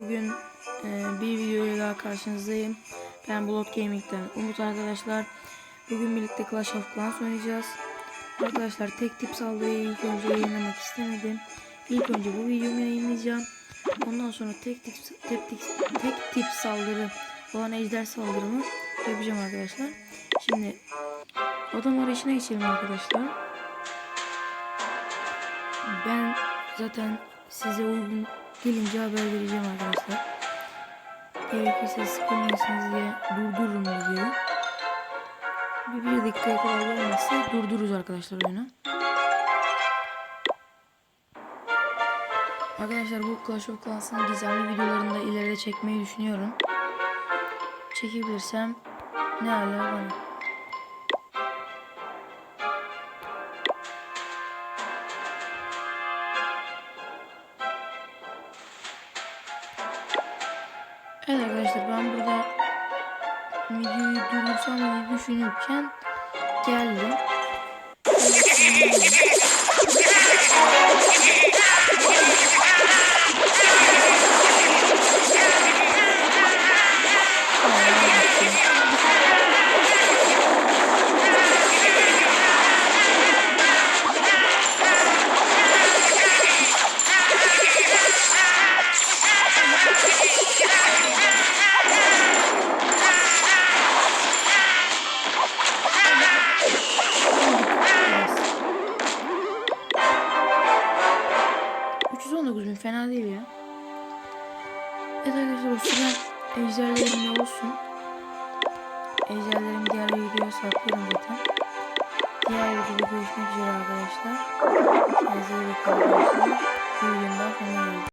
Bugün e, bir videoyla daha karşınızdayım. Ben Blood Gaming'den Umut arkadaşlar. Bugün birlikte Clash of Clans oynayacağız. Arkadaşlar tek tip saldırıyı ilk önce yayınlamak istemedim. İlk önce bu videomu yayınlayacağım. Ondan sonra tek tip, tek tip, tek tip saldırı olan ejder saldırımı yapacağım arkadaşlar. Şimdi adam arayışına geçelim arkadaşlar. Ben zaten size uygun gelince haber vereceğim arkadaşlar. Gerekirse sıkılmıyorsunuz diye durdururum videoyu. Bir, bir dakikaya kadar gelmezse durdururuz arkadaşlar oyunu. Arkadaşlar bu Clash of Clans'ın gizemli videolarını da ileride çekmeyi düşünüyorum. Çekebilirsem ne ala bana. Evet arkadaşlar ben burada videoyu durdursam diye düşünürken geldim. Fena değil ya. Evet arkadaşlar o sıra ejderlerim de olsun. Ejderlerimi diğer videoya saklıyorum zaten. Diğer videoda görüşmek üzere arkadaşlar. Kendinize iyi bakın arkadaşlar. Bir videomdan sonra görüşürüz.